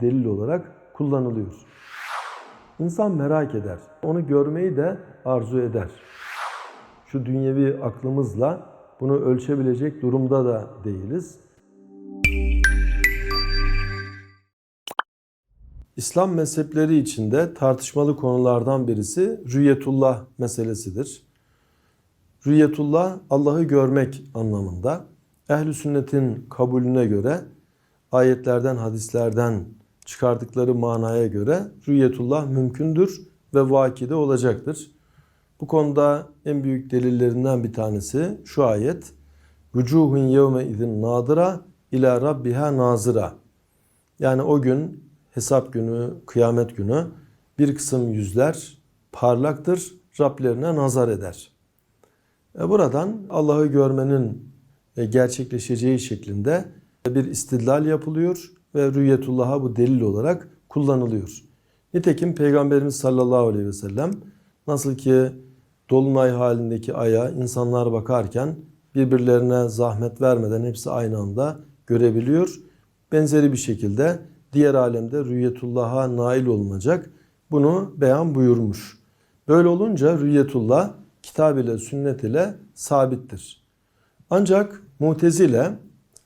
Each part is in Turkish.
delil olarak kullanılıyor. İnsan merak eder. Onu görmeyi de arzu eder. Şu dünyevi aklımızla bunu ölçebilecek durumda da değiliz. İslam mezhepleri içinde tartışmalı konulardan birisi rüyetullah meselesidir. Rüyetullah Allah'ı görmek anlamında. Ehli sünnetin kabulüne göre ayetlerden, hadislerden çıkardıkları manaya göre rüyetullah mümkündür ve vakide olacaktır. Bu konuda en büyük delillerinden bir tanesi şu ayet. Vücuhun yevme izin nadıra ila rabbiha nazıra. Yani o gün hesap günü, kıyamet günü bir kısım yüzler parlaktır, Rablerine nazar eder. E, Buradan Allah'ı görmenin e, gerçekleşeceği şeklinde bir istidlal yapılıyor ve rüyetullah'a bu delil olarak kullanılıyor. Nitekim Peygamberimiz sallallahu aleyhi ve sellem nasıl ki dolunay halindeki aya insanlar bakarken birbirlerine zahmet vermeden hepsi aynı anda görebiliyor. Benzeri bir şekilde diğer alemde rüyetullah'a nail olunacak. Bunu beyan buyurmuş. Böyle olunca rüyetullah kitab ile sünnet ile sabittir. Ancak mutezile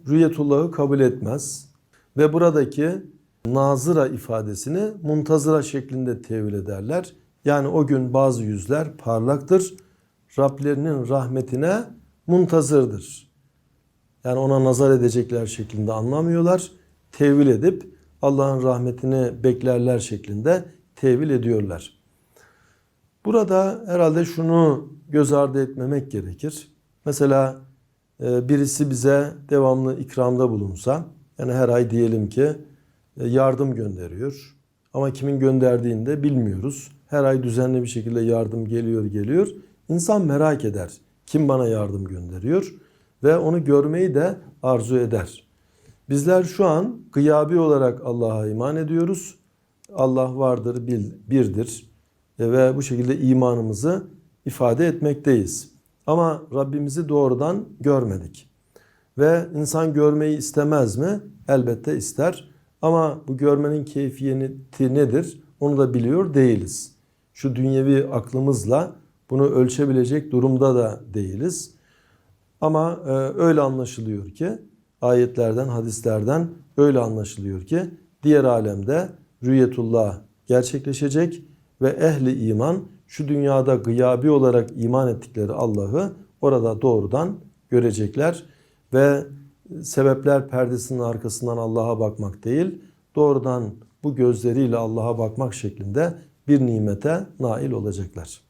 rüyetullahı kabul etmez ve buradaki nazıra ifadesini muntazıra şeklinde tevil ederler. Yani o gün bazı yüzler parlaktır. Rablerinin rahmetine muntazırdır. Yani ona nazar edecekler şeklinde anlamıyorlar. Tevil edip Allah'ın rahmetini beklerler şeklinde tevil ediyorlar. Burada herhalde şunu göz ardı etmemek gerekir. Mesela e, birisi bize devamlı ikramda bulunsa, yani her ay diyelim ki e, yardım gönderiyor. Ama kimin gönderdiğini de bilmiyoruz. Her ay düzenli bir şekilde yardım geliyor geliyor. İnsan merak eder. Kim bana yardım gönderiyor? Ve onu görmeyi de arzu eder. Bizler şu an gıyabi olarak Allah'a iman ediyoruz. Allah vardır, birdir. E, ve bu şekilde imanımızı ifade etmekteyiz. Ama Rabbimizi doğrudan görmedik. Ve insan görmeyi istemez mi? Elbette ister. Ama bu görmenin keyfiyeti nedir? Onu da biliyor değiliz. Şu dünyevi aklımızla bunu ölçebilecek durumda da değiliz. Ama e, öyle anlaşılıyor ki ayetlerden, hadislerden öyle anlaşılıyor ki diğer alemde rüyetullah gerçekleşecek ve ehli iman şu dünyada gıyabi olarak iman ettikleri Allah'ı orada doğrudan görecekler ve sebepler perdesinin arkasından Allah'a bakmak değil, doğrudan bu gözleriyle Allah'a bakmak şeklinde bir nimete nail olacaklar.